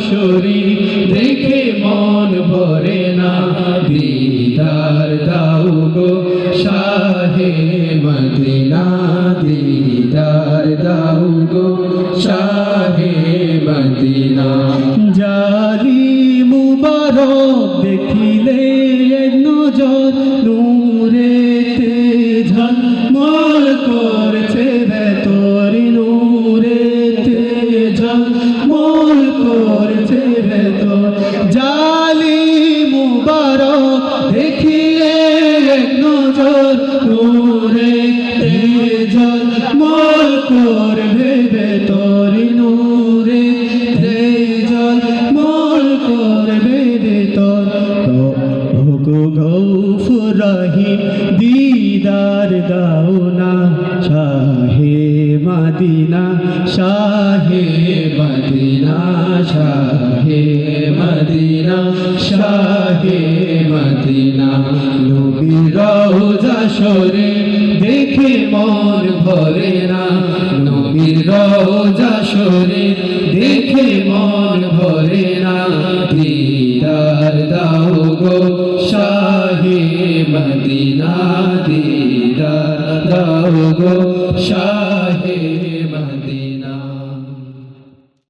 শরী দেখে মন ভরে না। দিদার দাও গো শাহে মদিনা। দিদার দাও গো শাহে মদিনা। জালি মুবারক দেখিলে নজর নূরেতে ঝলমল করছে ভেতর নূরেতে ঝলমল করছে ঝলমল করবে ভেতর নূরেতে ঝলমল করবে ভেতর। গো গৌফুর রহিম দিদার দাও না, শাহে মদিনা শাহে মদিনা শাহে মদিনা শাহে মদিনা। নবীর রওজা শরে দেখে মন ভরে না। নবীর রোজা সরে দেখে মন ভরে না। দিদার দাও গো শাহে মদিনা, দিদার দাও গো শাহে